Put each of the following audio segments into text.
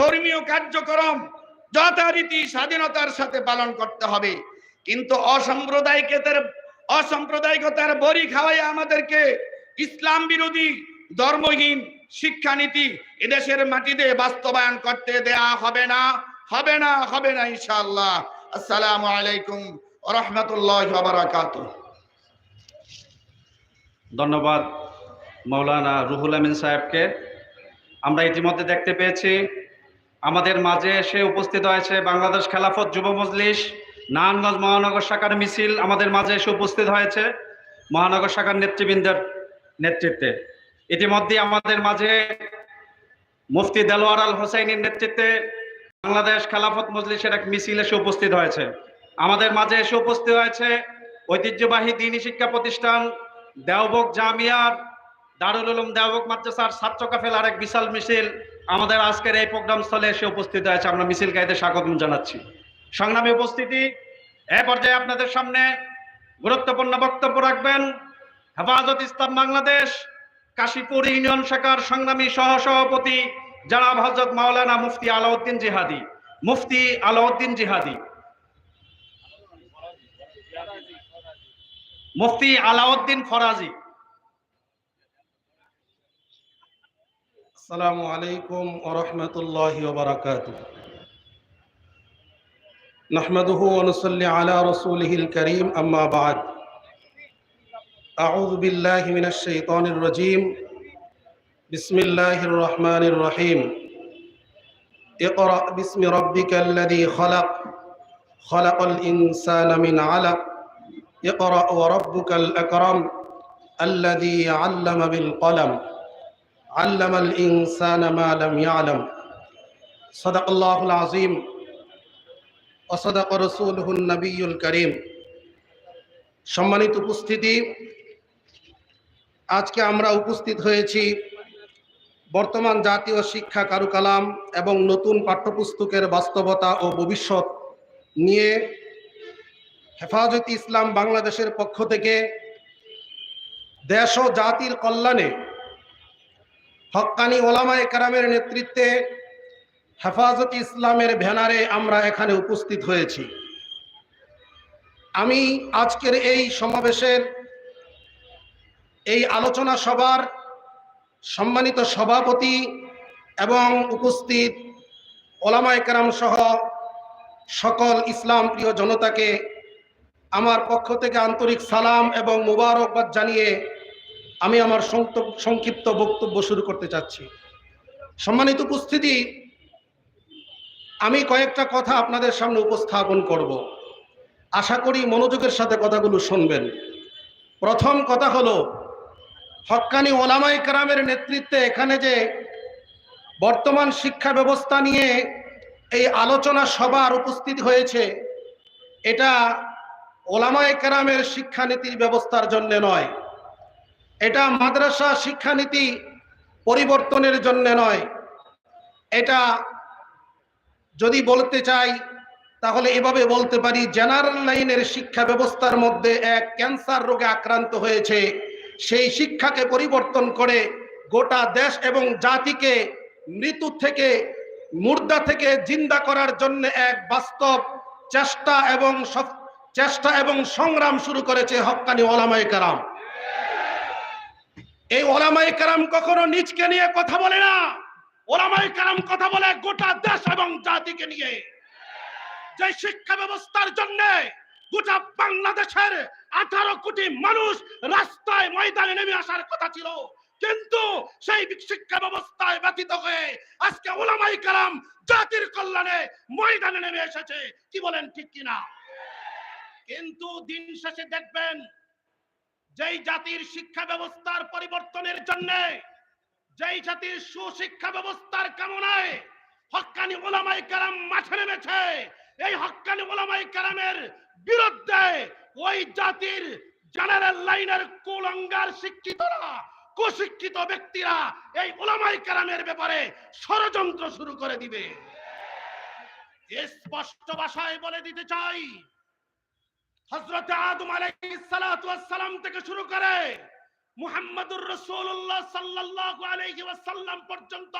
ধর্মীয় কার্যক্রম যথারীতি স্বাধীনতার সাথে পালন করতে হবে। কিন্তু অসাম্প্রদায়িকতার অসাম্প্রদায়িকতার বড়ি খাওয়াই আমাদেরকে ইসলাম বিরোধী, ধর্মহীন শিক্ষানীতি এদেশের মাটিতে বাস্তবায়ন করতে দেয়া হবে না হবে না হবে না ইনশাআল্লাহ। আসসালামু আলাইকুম রহমতুল্লাহ বারাকাত ধন্যবাদ মৌলানা রুহুল আমিন সাহেবকে। আমরা ইতিমধ্যে দেখতে পেয়েছি আমাদের মাঝে এসে উপস্থিত হয়েছে বাংলাদেশ খেলাফত যুব মজলিস, নারায়ণগঞ্জ মহানগর শাখার মিছিল আমাদের মাঝে এসে উপস্থিত হয়েছে মহানগর শাখার নেতৃবৃন্দের নেতৃত্বে। ইতিমধ্যে আমাদের মাঝে মুফতি দেলোয়ার আল হোসাইনের নেতৃত্বে বাংলাদেশ খেলাফত মজলিসের এক মিছিল এসে উপস্থিত হয়েছে। আমাদের মাঝে এসে উপস্থিত হয়েছে ঐতিহ্যবাহী দিনী শিক্ষা প্রতিষ্ঠান দেওবক জামিয়ার, দারুল উলুম দেওবক মাদ্রাসার ছাত্র কাফেলার এক বিশাল মিছিল আমাদের আজকের এই প্রোগ্রাম স্থলে এসে উপস্থিত হয়েছে। আমরা মিছিল গাইতে স্বাগত জানাচ্ছি। সংগ্রামী উপস্থিতি, এ পর্যায়ে আপনাদের সামনে গুরুত্বপূর্ণ বক্তব্য রাখবেন হেফাজত ইসলাম বাংলাদেশ, কাশীপুর ইউনিয়ন শাখার সংগ্রামী সহসভাপতি জনাব হজরত মাওলানা মুফতি আলাউদ্দিন জিহাদি। মুফতি আলাউদ্দিন জিহাদি। মুফতি আলাউদ্দিন ফরাজি। السلام عليكم ورحمة الله وبركاته. نحمده ونصلي على رسوله الكريم أما بعد. أعوذ بالله من الشيطان الرجيم. بسم الله الرحمن الرحيم. اقرأ باسم ربك الذي خلق. خلق الإنسان من علق. اقرأ وربك الأكرم الذي علم بالقلم. علم الإنسان ما لم يعلم صدق الله العظيم وصدق رسوله النبي الكريم সম্মানিত উপস্থিতি আজকে আমরা উপস্থিত হয়েছি বর্তমান জাতীয় শিক্ষা কারুকালাম এবং নতুন পাঠ্যপুস্তকের বাস্তবতা ও ভবিষ্যৎ নিয়ে হেফাজত ইসলাম বাংলাদেশের পক্ষ থেকে দেশ ও জাতির কল্যাণে হক্কানি ওলামায়ে কারামের নেতৃত্বে হেফাজত ইসলামের ব্যানারে আমরা এখানে উপস্থিত হয়েছি। আমি আজকের এই সমাবেশের এই আলোচনা সভার সম্মানিত সভাপতি এবং উপস্থিত ওলামায়ে কারাম সহ সকল ইসলাম প্রিয় জনতাকে আমার পক্ষ থেকে আন্তরিক সালাম এবং মুবারকবাদ জানিয়ে আমি আমার সংক্ষিপ্ত বক্তব্য শুরু করতে চাচ্ছি। সম্মানিত উপস্থিতি, আমি কয়েকটা কথা আপনাদের সামনে উপস্থাপন করব। আশা করি মনোযোগের সাথে কথাগুলো শুনবেন। প্রথম কথা হলো, হক্কানি ওলামাই কারামের নেতৃত্বে এখানে যে বর্তমান শিক্ষা ব্যবস্থা নিয়ে এই আলোচনা সভার উপস্থিত হয়েছে, এটা ওলামাই কারামের শিক্ষানীতির ব্যবস্থার জন্য নয়। এটা মাদ্রাসা শিক্ষানীতি পরিবর্তনের জন্য নয়। এটা যদি বলতে চাই, তাহলে এভাবে বলতে পারি, জেনারেল লাইনের শিক্ষা ব্যবস্থার মধ্যে এক ক্যান্সার রোগে আক্রান্ত হয়েছে। সেই শিক্ষাকে পরিবর্তন করে গোটা দেশ এবং জাতিকে মৃত্যু থেকে, মুর্দা থেকে জিন্দা করার জন্য এক বাস্তব চেষ্টা এবং চেষ্টা এবং সংগ্রাম শুরু করেছে হক্কানি ওলামায়ে কারাম। এই ওলামাই কারাম কখনো নিজকে নিয়ে কথা বলে না। ওলামাই কারাম কথা বলে গোটা দেশ এবং জাতিকে নিয়ে। যে শিক্ষা ব্যবস্থার জন্য গোটা বাংলাদেশের আঠারো কোটি মানুষ রাস্তায় ময়দানে নেমে আসার কথা ছিল। কিন্তু সেই শিক্ষা ব্যবস্থায় ব্যতীত হয়ে আজকে ওলামাই কারাম জাতির কল্যাণে ময়দানে নেমে এসেছে। কি বলেন ঠিক কিনা? কিন্তু দিন শেষে দেখবেন যেই জাতির শিক্ষা ব্যবস্থার পরিবর্তনের জন্য, যেই জাতির সুশিক্ষা ব্যবস্থার কামনায় হক্কানি ওলামাই কারাম মাঠে নেমেছে, এই হক্কানি ওলামাই কারামের বিরুদ্ধে ওই জাতির জেনারেল লাইনের কুলঙ্গার শিক্ষিতরা, কুশিক্ষিত ব্যক্তিরা এই ওলামাই কারামের ব্যাপারে ষড়যন্ত্র শুরু করে দিবে। স্পষ্ট ভাষায় বলে দিতে চাই হজরত আদম আলাইহিস সালাতু ওয়াস সালাম থেকে শুরু করে মুহাম্মদুর রাসূলুল্লাহ সাল্লাল্লাহু আলাইহি ওয়াসাল্লাম পর্যন্ত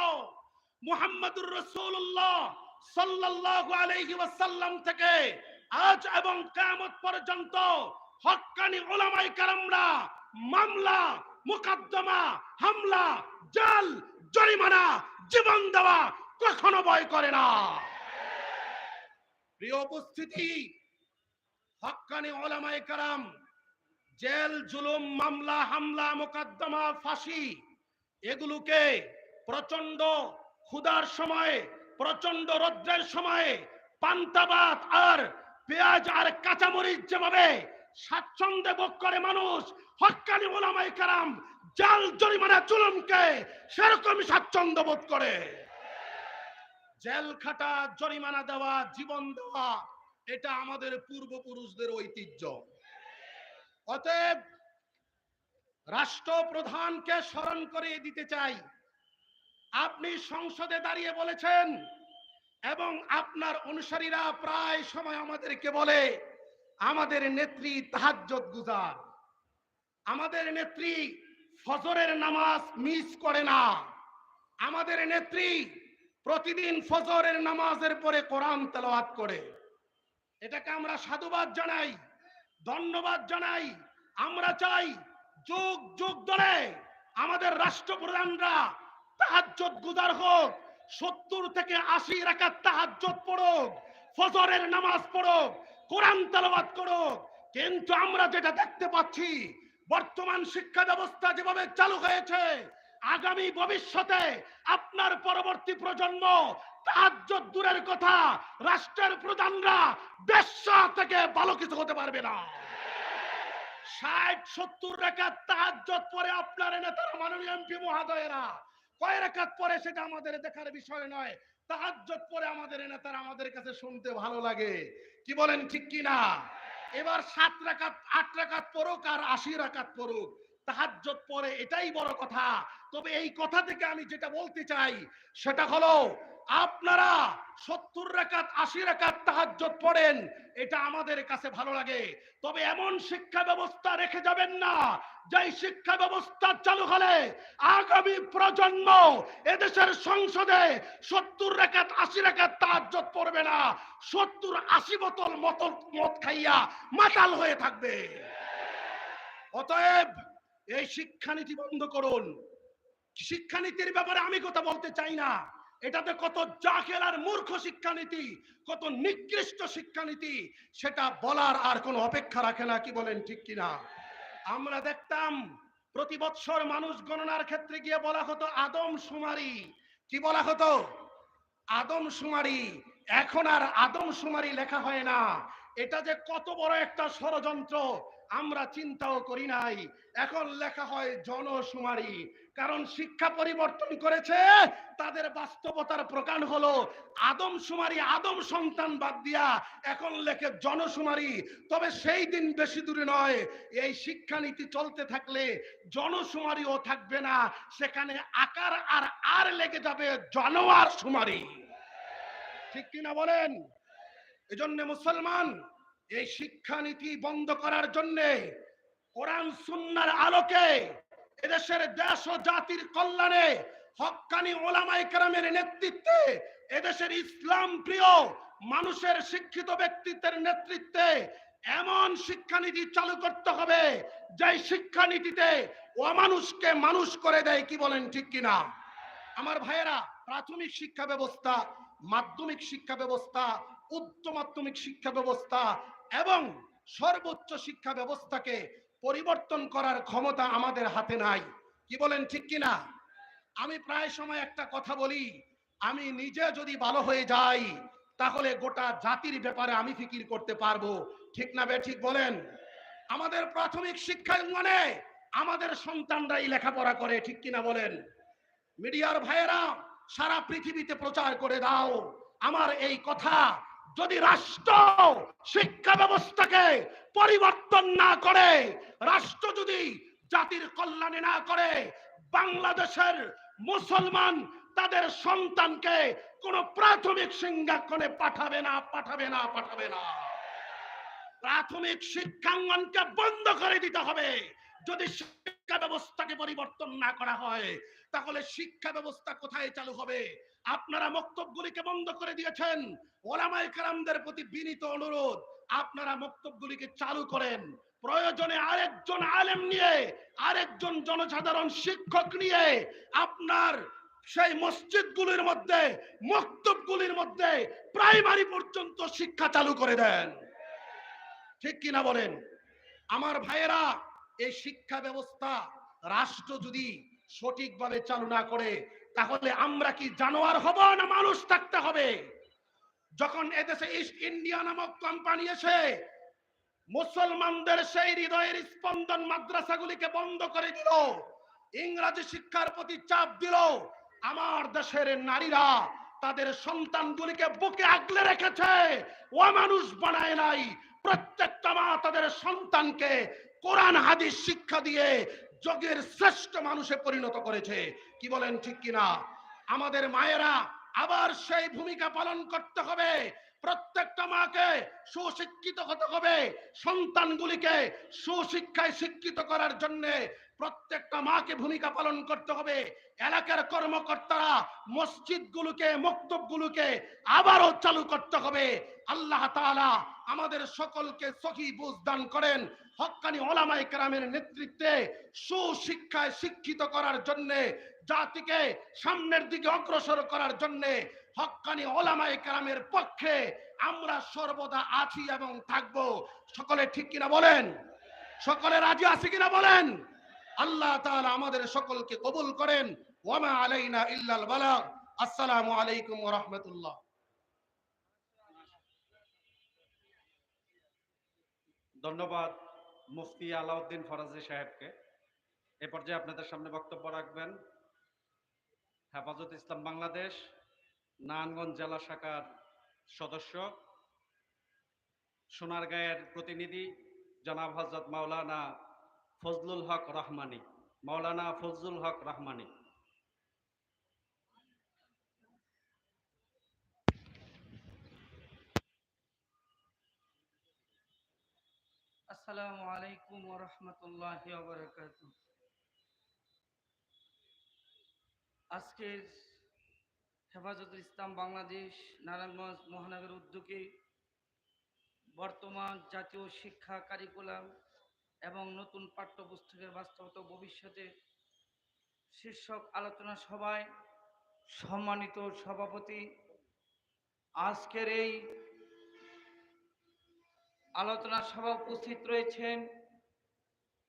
মুহাম্মদুর রসুল্লাহ সাল্লাল্লাহু আলাইহি ওয়াসাল্লাম থেকে আজ এবং কিয়ামত পর্যন্ত হক্কানি ওলামাই কারামরা মামলা, মুকদ্দমা, হামলা, জাল, জরিমানা, জীবন দেওয়া কখনো ভয় করে না। প্রিয় উপস্থিতি হক্কানি ওলামাই কারাম, জেল, জুলুম, মামলা, হামলা, মোকদ্দমা, ফাঁসি, এগুলোকে প্রচণ্ড সময়ে প্রচণ্ড রৌদ্রের সময়ে পান্তাবাদ আর পেঁয়াজ আর কাঁচামরিচ যেভাবে স্বাচ্ছন্দ্যে ভোগ করে মানুষ হক্কানি ওলামাই কারাম জাল জরিমানা জুলুমকে সেরকম স্বাচ্ছন্দ্য বোধ করে। জেল খাটা, জরিমানা দেওয়া, জীবন দেওয়া এটা আমাদের পূর্বপুরুষদের ঐতিহ্য। অতএব রাষ্ট্রপ্রধানকে স্মরণ করিয়ে দিতে চাই। আপনি সংসদে দাঁড়িয়ে বলেছেন এবং আপনার অনুসারীরা প্রায় সময় আমাদেরকে বলে, আমাদের নেত্রী তাহাজ্জত গুজার। আমাদের নেত্রী ফজরের নামাজ মিস করে না। আমাদের নেত্রী প্রতিদিন ফজরের নামাজের পরে কোরআন তেলাওয়াত করে। এটাকে আমরা সাধুবাদ জানাই, ধন্যবাদ জানাই। আমরা চাই যুগ যুগ ধরে আমাদের রাষ্ট্রপ্রধানরা তাহাজ্জত গুজার হোক, সত্তর থেকে আশি রাকাত তাহাজ্জত পড়ুক, ফজরের নামাজ পড়ুক, কোরআন তেলাওয়াত করুক। কিন্তু আমরা যেটা দেখতে পাচ্ছি, বর্তমান শিক্ষা ব্যবস্থা যেভাবে চালু হয়েছে, আগামী ভবিষ্যতে আপনার পরবর্তী প্রজন্ম দূরের কথা রাষ্ট্রের প্রধানরা বেশ্যা থেকে ভালো কিছু হতে পারবে না। ষাট, সত্তর রেখাত তাহাজ্জত পরে আপনার নেতারা মাননীয় এমপি মহাদয়েরা, কয় রেখাত পরে সেটা আমাদের দেখার বিষয় নয়। তাহাজ্জত পরে আমাদের নেতারা আমাদের কাছে শুনতে ভালো লাগে। কি বলেন ঠিক কি না? এবার সাত রাকাত আট রাকাত পড়ুক আর আশি রাকাত পড়ুক তাহাজ্জত পরে এটাই বড় কথা। তবে এই কথা থেকে আমি যেটা বলতে চাই, সেটা হলো আপনারা সত্তর রেখাত, আশি রাকাত তাহাজ্জত পড়েন, এটা আমাদের কাছে ভালো লাগে। তবে এমন শিক্ষা ব্যবস্থা রেখে যাবেন না, যেই শিক্ষা ব্যবস্থা চালু হলে আগামী প্রজন্ম এদেশের সংসদে সত্তর রেখাত, আশি রেখাত তাহাজ্জত পড়বে না। সত্তর, আশি বোতল মতল মদ খাইয়া মাতাল হয়ে থাকবে। অতএব এই শিক্ষানীতি বন্ধ করুন। শিক্ষানীতির ব্যাপারে আমি কথা বলতে চাই না। এটাতে কত জাকের আর মূর্খ শিক্ষানীতি, কত নিকৃষ্ট শিক্ষানীতি, সেটা বলার আর কোনো অপেক্ষা রাখে না, কি বলেন ঠিক কিনা? আমরা দেখতাম প্রতি বৎসর মানুষ গণনার ক্ষেত্রে গিয়ে বলা হতো, আদম সুমারি কি বলা হতো? আদম সুমারি এখন আর আদম সুমারি লেখা হয় না। এটা যে কত বড় একটা ষড়যন্ত্র, আমরা চিন্তাও করি নাই। এখন লেখা হয় জনশুমারি। কারণ শিক্ষা পরিবর্তন করেছে, তাদের বাস্তবতার প্রকাশ হলো আদম সুমারি আদম সন্তান বাদ দিয়া এখন লেখে জনশুমারি। তবে সেই দিন বেশি দূরে নয়, এই শিক্ষানীতি চলতে থাকলে জনশুমারিও থাকবে না, সেখানে আকার আর আর লেগে যাবে জনোয়ার সুমারি ঠিক কিনা বলেন? এজন্য মুসলমান, এই শিক্ষানীতি বন্ধ করার জন্যে কোরআন সুন্নার আলোকে এদেশের দেশ ও জাতির কল্যাণে হকানি ওলামাই কেরামের নেতৃত্বে এদেশের ইসলাম প্রিয় মানুষের শিক্ষিত ব্যক্তিত্বের নেতৃত্বে এমন শিক্ষানীতি চালু করতে হবে যে শিক্ষানীতিতে অমানুষকে মানুষ করে দেয়, কি বলেন ঠিক কিনা? আমার ভাইয়েরা, প্রাথমিক শিক্ষা ব্যবস্থা, মাধ্যমিক শিক্ষা ব্যবস্থা, উচ্চ মাধ্যমিক শিক্ষা ব্যবস্থা এবং সর্বোচ্চ শিক্ষা ব্যবস্থাকে পরিবর্তন করার ক্ষমতা আমাদের হাতে নাই। কি বলেন ঠিক কিনা? আমি প্রায় সময় একটা কথা বলি, আমি নিজে যদি ভালো হয়ে যাই, তাহলে গোটা জাতির ব্যাপারে আমি ফিকির করতে পারব। ঠিক না বে, ঠিক বলেন? আমাদের প্রাথমিক শিক্ষা মানে আমাদের সন্তানরাই লেখাপড়া করে, ঠিক কিনা বলেন? মিডিয়ার ভাইয়েরা, সারা পৃথিবীতে প্রচার করে দাও। আমার এই কথা যদি রাষ্ট্র শিক্ষা ব্যবস্থাকে পরিবর্তন না করে, রাষ্ট্র যদি জাতির কল্যাণে না করে, বাংলাদেশের মুসলমান তাদের সন্তানকে কোন প্রাথমিক সিংহাক্ষণে পাঠাবে না পাঠাবে না পাঠাবে না। প্রাথমিক শিক্ষাঙ্গনকে বন্ধ করে দিতে হবে। যদি শিক্ষা ব্যবস্থাকে পরিবর্তন না করা হয়, তাহলে শিক্ষা ব্যবস্থা কোথায় চালু হবে? আপনারা মক্তবগুলিকে বন্ধ করে দিয়েছেন। ওলামাই কারামদের প্রতি বিনীত অনুরোধ, আপনারা মক্তবগুলিকে চালু করেন। প্রয়োজনে আরেকজন আলেম নিয়ে, আরেকজন জনসাধারণ শিক্ষক নিয়ে আপনার সেই মসজিদগুলির মধ্যে, মক্তবগুলির মধ্যে প্রাইমারি পর্যন্ত শিক্ষা চালু করে দেন। ঠিক কিনা বলেন? আমার ভাইয়েরা এই শিক্ষা ব্যবস্থা রাষ্ট্র যদি সঠিকভাবে চালু না করে, তাহলে আমরা কি জানোয়ার হব না মানুষ থাকতে হবে? যখন এদেশে ইস্ট ইন্ডিয়া নামক কোম্পানি এসে মুসলমানদের সেই হৃদয়ের স্পন্দন মাদ্রাসাগুলিকে বন্ধ করে দিল, ইংরাজি শিক্ষার প্রতি চাপ দিল, আমার দেশের নারীরা তাদের সন্তানগুলিকে বুকে আগলে রেখেছে। ও মানুষ বানায় নাই, প্রত্যেকটা মা তাদের সন্তানকে কোরআন, হাদিস, শিক্ষা দিয়ে যোগের শ্রেষ্ঠ মানুষে পরিণত করেছে। কি বলেন ঠিক কিনা? আমাদের মায়েরা আবার সেই ভূমিকা পালন করতে হবে। প্রত্যেকটা মাকে সুশিক্ষিত হতে হবে। সন্তানগুলিকে সুশিক্ষায় শিক্ষিত করার জন্য প্রত্যেকটা মাকে ভূমিকা পালন করতে হবে। এলাকার কর্মকর্তারা মসজিদগুলোকে, মক্তবগুলোকে আবারও চালু করতে হবে। আল্লাহ তাআলা আমাদের সকলকে সহি বুঝ দান করেন। হক্কানি ওলামাই কেরামের নেতৃত্বে সুশিক্ষায় শিক্ষিত করার জন্য, জাতিকে সামনের দিকে অগ্রসর করার জন্য হক্কানি ওলামাই কেরামের পক্ষে আমরা সর্বদা আছি এবং থাকব। সকলে ঠিক কিনা বলেন? সকলে রাজি আছে কিনা বলেন? আল্লাহ তাআলা আমাদের সকলকে কবুল করেন। ওয়ামা আলাইনা ইল্লাল বালাগ আসসালামু আলাইকুম রাহমাতুল্লাহ। ধন্যবাদ। মুফতি আলাউদ্দিন ফরাজি সাহেবকে। এ পর্যায়ে আপনাদের সামনে বক্তব্য রাখবেন হেফাজত ইসলাম বাংলাদেশ, নারায়ণগঞ্জ জেলা শাখার সদস্য, সোনারগাঁয়ের প্রতিনিধি জনাব হজরত মাওলানা ফজলুল হক রহমানি। মাওলানা ফজলুল হক রহমানী। আসসালামু আলাইকুম আজকের হেফাজতুল ইসলাম বাংলাদেশ নারায়ণগঞ্জ মহানগর উদ্যোগে বর্তমান জাতীয় শিক্ষা কারিকুলাম এবং নতুন পাঠ্যপুস্তকের বাস্তবতা ভবিষ্যতে শীর্ষক আলোচনা সভায় সম্মানিত সভাপতি আজকের এই আলোচনা সভা উপস্থিত রয়েছেন।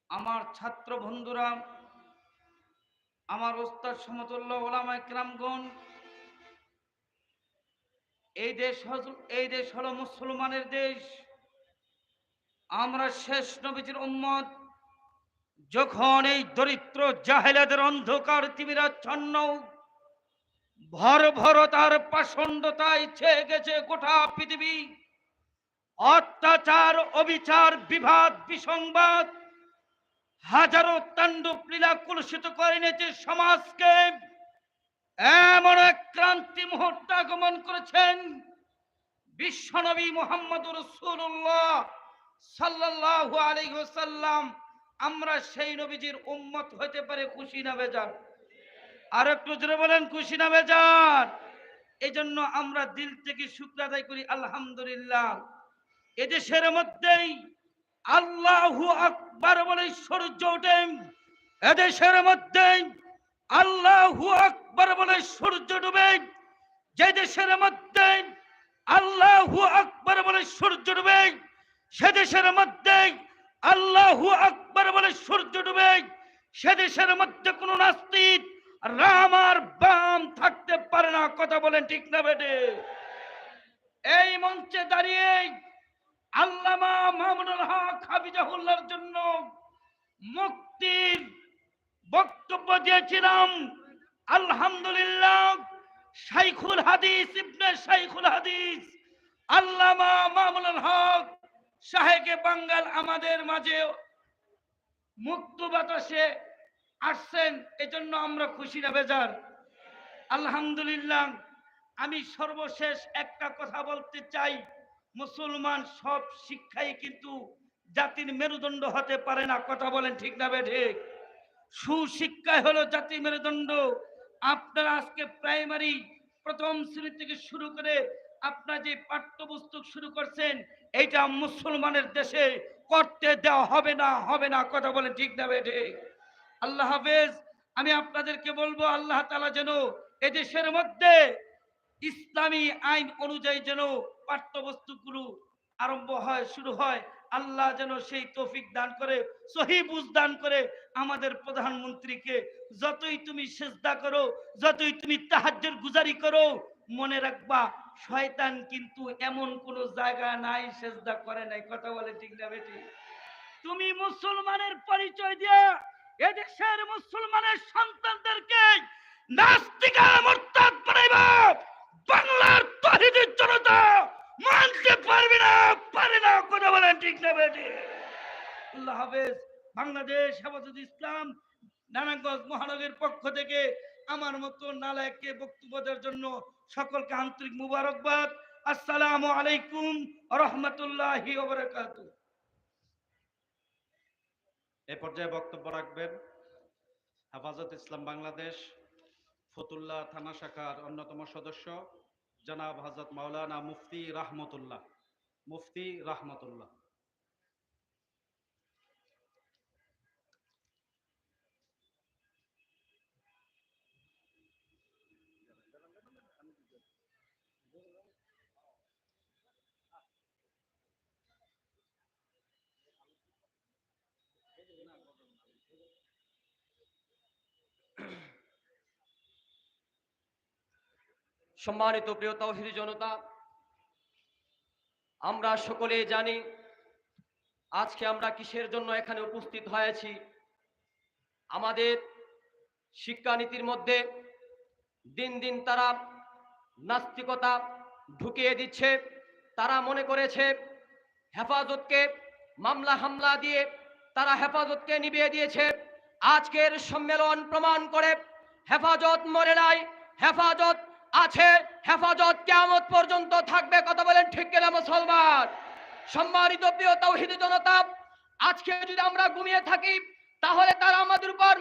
আমার ছাত্র বন্ধুরা, আমার ওস্তাদ সমতুল্য ওলামা একরামগণ এই দেশ এই দেশ হলো মুসলমানের দেশ। আমরা শেষ নবীজির উম্মত, যখন এই দরিদ্র জাহেলাদের অন্ধকার তিমিরাচ্ছন্ন ভর ভর তার পাষণ্ডতায় ছেয়ে গেছে গোটা পৃথিবী। অত্যাচার, অবিচার বিভাদ বিসংবাদ হাজারো তাণ্ডব লীলা কলুষিত করে এনেছে সমাজকে। এমন এক ক্রান্তি মুহূর্ত আগমন করেছেন বিশ্বনবী মোহাম্মদ রসুল্লাহ সাল্লাল্লাহু আলাইহি ওয়াসাল্লাম। আমরা সেই নবীজির উম্মত হতে পারে খুশি না বেজার। আর একটু জোরে বলেন, খুশি না বেজার? এই আমরা দিল থেকে শুক্র করি, আলহামদুলিল্লাহ। এদেশের মধ্যেই আল্লাহু আকবার বলে সূর্য ওঠে। এদেশের মধ্যেই আল্লাহু আকবার বলে সূর্য ডুবে। যে দেশের মধ্যে আল্লাহু আকবার বলে সূর্য ডুবে, সে দেশের মধ্যে আল্লাহু আকবার বলে সূর্য ডুবে। সে দেশের মধ্যে কোনো নাস্তিক রাম আর বাম থাকতে পারে না। কথা বলেন ঠিক না বেটে এই মঞ্চে দাঁড়িয়ে আল্লামা মামুনুল হক হাবিজাহুল্লাহর জন্য মুক্তির বক্তব্য দিয়েছিলাম। আলহামদুলিল্লাহ, শাইখুল হাদিস, ইবনে শাইখুল হাদিস, আল্লামা মামুনুল হক সাহেকে বাঙ্গাল আমাদের মাঝে মুক্ত বাতাসে আসছেন, এজন্য আমরা খুশি না বেজার। আলহামদুলিল্লাহ, আমি সর্বশেষ একটা কথা বলতে চাই। মুসলমান সব শিক্ষাই কিন্তু জাতির মেরুদণ্ড হতে পারে না। কথা বলেন ঠিক না বে ঠিক? সুশিক্ষায় হলো জাতির মেরুদণ্ড। আপনারা আজকে প্রাইমারি, প্রথম শ্রেণি থেকে শুরু করে আপনার যে পাঠ্যপুস্তক শুরু করছেন, এইটা মুসলমানের দেশে করতে দেওয়া হবে না হবে না। কথা বলেন ঠিক না বে ঠিক? আল্লাহ হাফেজ, আমি আপনাদেরকে বলব, আল্লাহ তালা যেন এদেশের মধ্যে ইসলামী আইন অনুযায়ী যেন পাঠ্যবস্তুগুলো আরম্ভ হয়, শুরু হয়, আল্লাহ যেন সেই তৌফিক দান করে, সহি দান করে আমাদের প্রধানমন্ত্রীকে যতই তুমি সেজদা করো, যতই তুমি তাহাজ্জুদ গুজারি করো, মনে রাখবা শয়তান কিন্তু এমন কোন জায়গা নাই সেজদা করে নাই। কথা বলে ঠিক না বেটি? তুমি মুসলমানের পরিচয় দিয়া এদেশের মুসলমানের সন্তানদেরকে নাস্তিকা মোরতাদ বানাইবা। বাংলার তহিদের জনতা মানতে পারবে না, পারে না, কথা বলেন ঠিক না আল্লাহ হাফেজ, বাংলাদেশ হেফাজত ইসলাম, নারায়ণগঞ্জ মহানগরের পক্ষ থেকে আমার মতো নালায়ককে বক্তব্য দেওয়ার জন্য সকলকে আন্তরিক মুবারকবাদ। আসসালামু আলাইকুম রহমতুল্লাহি ওবরাকাতুহ এ পর্যায়ে বক্তব্য রাখবেন হেফাজত ইসলাম বাংলাদেশ ফতুল্লাহ থানা শাখার অন্যতম সদস্য জনাব হজরত মাওলানা মুফতি রাহমতুল্লাহ। মুফতি রাহমতুল্লাহ। সম্মানিত প্রিয় তৌহিদি জনতা, আমরা সকলে জানি আজকে আমরা কিসের জন্য এখানে উপস্থিত হয়েছি। আমাদের শিক্ষানীতির মধ্যে দিন দিন তারা নাস্তিকতা ঢুকিয়ে দিচ্ছে, তারা মনে করেছে হেফাজতকে মামলা হামলা দিয়ে তারা হেফাজতকে নিভিয়ে দিয়েছে। আজকের সম্মেলন প্রমাণ করে হেফাজত মরে নাই, হেফাজত আছে, হেফাজত কেমত পর্যন্ত থাকবে। কথা বলেন ঠিক কিনা মুসলমান? সম্মানিত প্রিয় তৌহিদ জনতা, আজকে যদি আমরা ঘুমিয়ে থাকি, তাহলে তারা আমাদের উপর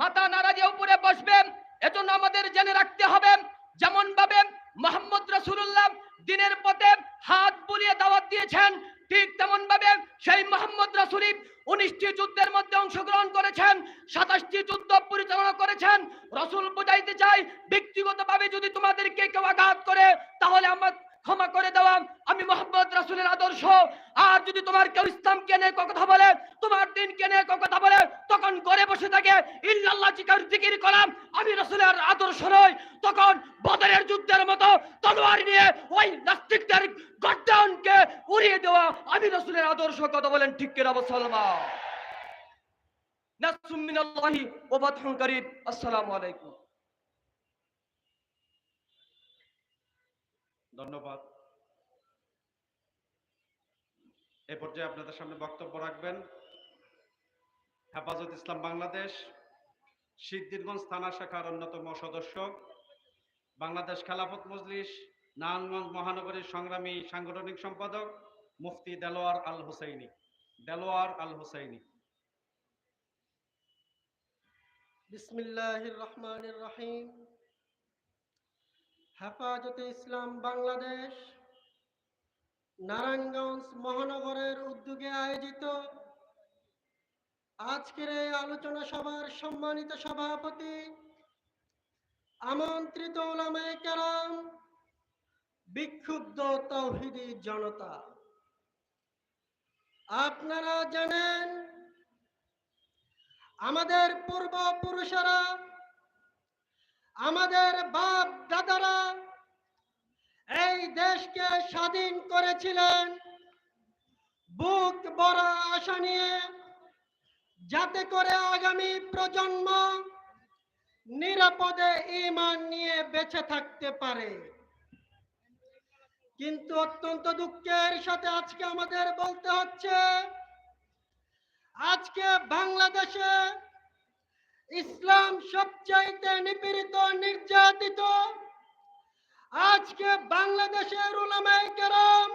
মাথা নাড়া উপরে বসবে। এজন্য আমাদের জেনে রাখতে হবে যেমন ভাবে মোহাম্মদ রসুল্লাহ দিনের পথে হাত বুলিয়ে দাওয়াত দিয়েছেন ঠিক তেমন ভাবে সেই মোহাম্মদ রাসূলি উনিশটি যুদ্ধের মধ্যে অংশগ্রহণ করেছেন, সাতাশটি যুদ্ধ পরিচালনা করেছেন। রসুল বুঝাইতে চাই ব্যক্তিগতভাবে যদি তোমাদেরকে কেউ আঘাত করে, তাহলে আমার ক্ষমা করে দেওয়া আমি মোহাম্মদ রাসূলের আদর্শ। আর যদি তোমার কেউ ইসলামকে নিয়ে কথা বলে, তোমার দিনকে নিয়ে কথা বলে, তখন ঘরে বসে থাকে ইল্লাল্লাহ জিকার জিকির করাম। আমি রাসূলের আদর্শ নয় তখন বদরের যুদ্ধের মতো তলোয়ার নিয়ে ওই নাস্তিকদের গড্ডাউনকে উড়িয়ে দেওয়া আমি রাসূলের আদর্শ। কথা বলেন ঠিক কিনা মুসলমান? নাসরুম মিনাল্লাহি ওয়া আসসালামু আলাইকুম। ধন্যবাদ। এ পর্যায়ে আপনাদের সামনে বক্তব্য রাখবেন হেফাজত ইসলাম বাংলাদেশ, সিদ্দিরগঞ্জ থানা শাখার অন্যতম সদস্য, বাংলাদেশ খেলাফত মজলিস, নারায়ণগঞ্জ মহানগরীর সংগ্রামী সাংগঠনিক সম্পাদক মুফতি দেলোয়ার আল হুসাইনি। দেলোয়ার আল হুসাইনি। বিসমিল্লাহির রহমানির রহিম। হেফাজতে ইসলাম বাংলাদেশ, নারায়ণগঞ্জ মহানগরের উদ্যোগে আয়োজিত আজকের এই আলোচনা সভার সম্মানিত সভাপতি আমন্ত্রিত ওলামায়ে কেরাম, বিক্ষুব্ধ তৌহিদি জনতা। আপনারা জানেন, আমাদের পূর্বপুরুষেরা আমাদের বাপ দাদারা এই দেশকে স্বাধীন করেছিলেন। বুক বড় আশা নিয়ে যাতে করে আগামী প্রজন্ম নিরাপদে ইমান নিয়ে বেঁচে থাকতে পারে। কিন্তু অত্যন্ত দুঃখের সাথে আজকে আমাদের বলতে হচ্ছে, আজকে বাংলাদেশে ইসলাম সবচাইতে নিপীড়িত নির্যাতিত। আজকে বাংলাদেশের উলামায়ে কেরাম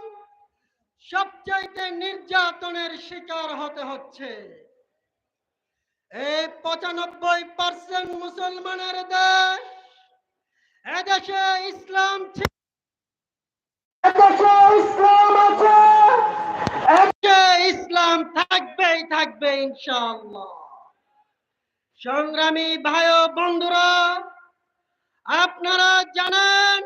সবচাইতে নির্যাতনের শিকার হতে হচ্ছে। এই পঁচানব্বই পার্সেন্ট মুসলমানের দেশ এদেশে ইসলাম ইসলাম আছে। ইসলাম থাকবেই থাকবে ইনশাআল্লাহ। সংগ্রামী ভাই বন্ধুরা আপনারা জানেন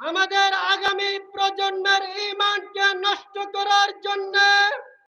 আমাদের আগামী প্রজন্মের ইমানকে নষ্ট করার জন্য